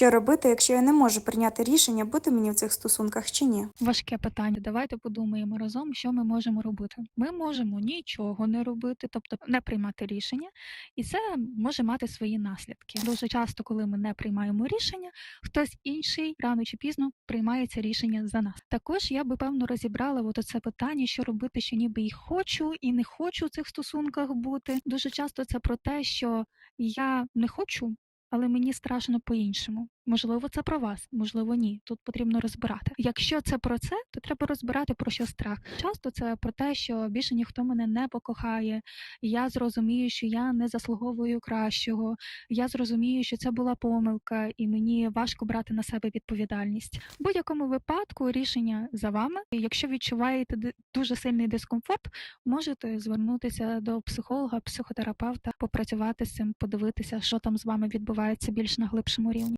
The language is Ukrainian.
Що робити, якщо я не можу прийняти рішення, бути мені в цих стосунках чи ні? Важке питання. Давайте подумаємо разом, що ми можемо робити. Ми можемо нічого не робити, тобто не приймати рішення, і це може мати свої наслідки. Дуже часто, коли ми не приймаємо рішення, хтось інший рано чи пізно приймає це рішення за нас. Також я би певно розібрала от це питання, що робити, що ніби і хочу, і не хочу в цих стосунках бути. Дуже часто це про те, що я не хочу. Але мені страшно по-іншому. Можливо, це про вас, можливо, ні. Тут потрібно розбирати. Якщо це про це, то треба розбирати про що страх. Часто це про те, що більше ніхто мене не покохає. Я зрозумію, що я не заслуговую кращого. Я зрозумію, що це була помилка, і мені важко брати на себе відповідальність. В будь-якому випадку рішення за вами. Якщо відчуваєте дуже сильний дискомфорт, можете звернутися до психолога, психотерапевта, попрацювати з цим, подивитися, що там з вами відбувається більш на глибшому рівні.